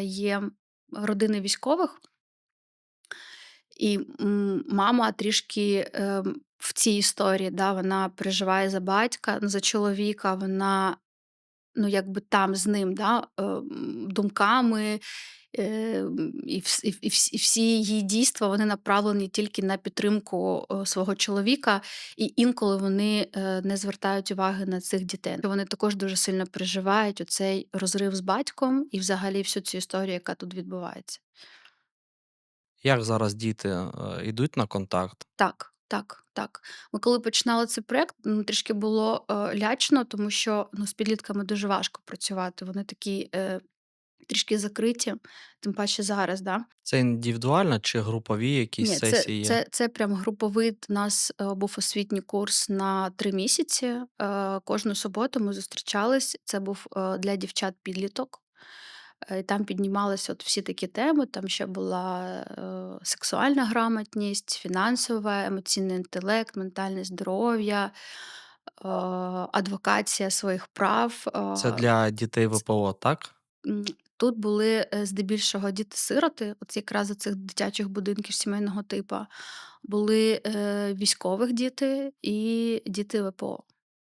е, є родини військових. І, мама трішки, ем, в цій історії, да, вона переживає за батька, за чоловіка, вона, ну, якби там з ним, да, ем, думками, ем, і вс і всі її дійства, вони направлені тільки на підтримку, е, свого чоловіка, і інколи вони, е, не звертають уваги на цих дітей. Вони також дуже сильно переживають оцей розрив з батьком і взагалі всю цю історію, яка тут відбувається. Як зараз діти, е, йдуть на контакт? Так, так, так. Ми коли починали цей проект, м, трішки було, е, лячно, тому що, ну, з підлітками дуже важко працювати. Вони такі, е, трішки закриті, тим паче зараз, да. Це індивідуально чи групові якісь Ні, це сесії є? це це прям груповий. У нас, е, був освітній курс на 3 місяці. Е, кожну суботу ми зустрічались. Це був, е, для дівчат-підліток. Е, і там піднімалися от всі такі теми. Там ще була, е, сексуальна грамотність, фінансова, емоційний інтелект, ментальне здоров'я, е, адвокація своїх прав. Це Е, для дітей ВПО, так? м, тут були, е, здебільшого діти-сироти, от якраз з цих дитячих будинків сімейного типу. Були, е, військових діти і діти ВПО.